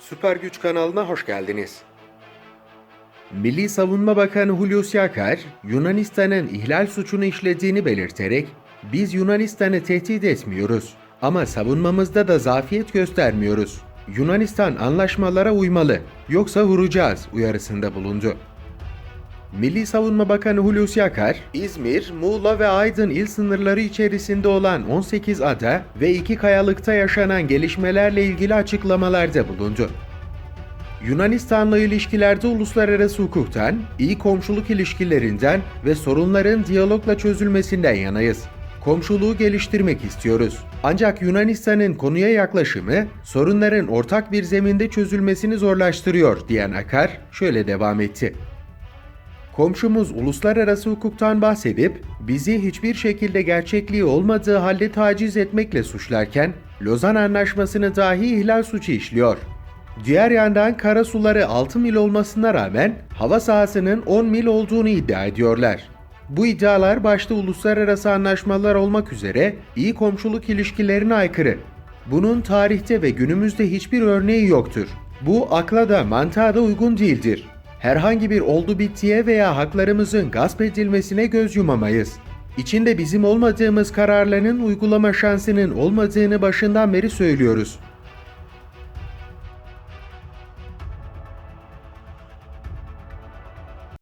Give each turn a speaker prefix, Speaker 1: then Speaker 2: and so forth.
Speaker 1: Süper Güç kanalına hoş geldiniz. Milli Savunma Bakanı Hulusi Akar, Yunanistan'ın ihlal suçunu işlediğini belirterek, biz Yunanistan'ı tehdit etmiyoruz ama savunmamızda da zafiyet göstermiyoruz. Yunanistan anlaşmalara uymalı, yoksa vuracağız uyarısında bulundu. Milli Savunma Bakanı Hulusi Akar, İzmir, Muğla ve Aydın il sınırları içerisinde olan 18 ada ve iki kayalıkta yaşanan gelişmelerle ilgili açıklamalarda bulundu. Yunanistan'la ilişkilerde uluslararası hukuktan, iyi komşuluk ilişkilerinden ve sorunların diyalogla çözülmesinden yanayız. Komşuluğu geliştirmek istiyoruz. Ancak Yunanistan'ın konuya yaklaşımı sorunların ortak bir zeminde çözülmesini zorlaştırıyor diyen Akar şöyle devam etti. Komşumuz uluslararası hukuktan bahsedip bizi hiçbir şekilde gerçekliği olmadığı halde taciz etmekle suçlarken Lozan Anlaşması'nı dahi ihlal suçu işliyor. Diğer yandan kara suları 6 mil olmasına rağmen hava sahasının 10 mil olduğunu iddia ediyorlar. Bu iddialar başta uluslararası anlaşmalar olmak üzere iyi komşuluk ilişkilerine aykırı. Bunun tarihte ve günümüzde hiçbir örneği yoktur. Bu akla da mantığa da uygun değildir. Herhangi bir oldu bittiye veya haklarımızın gasp edilmesine göz yumamayız. İçinde bizim olmadığımız kararların uygulama şansının olmadığını başından beri söylüyoruz.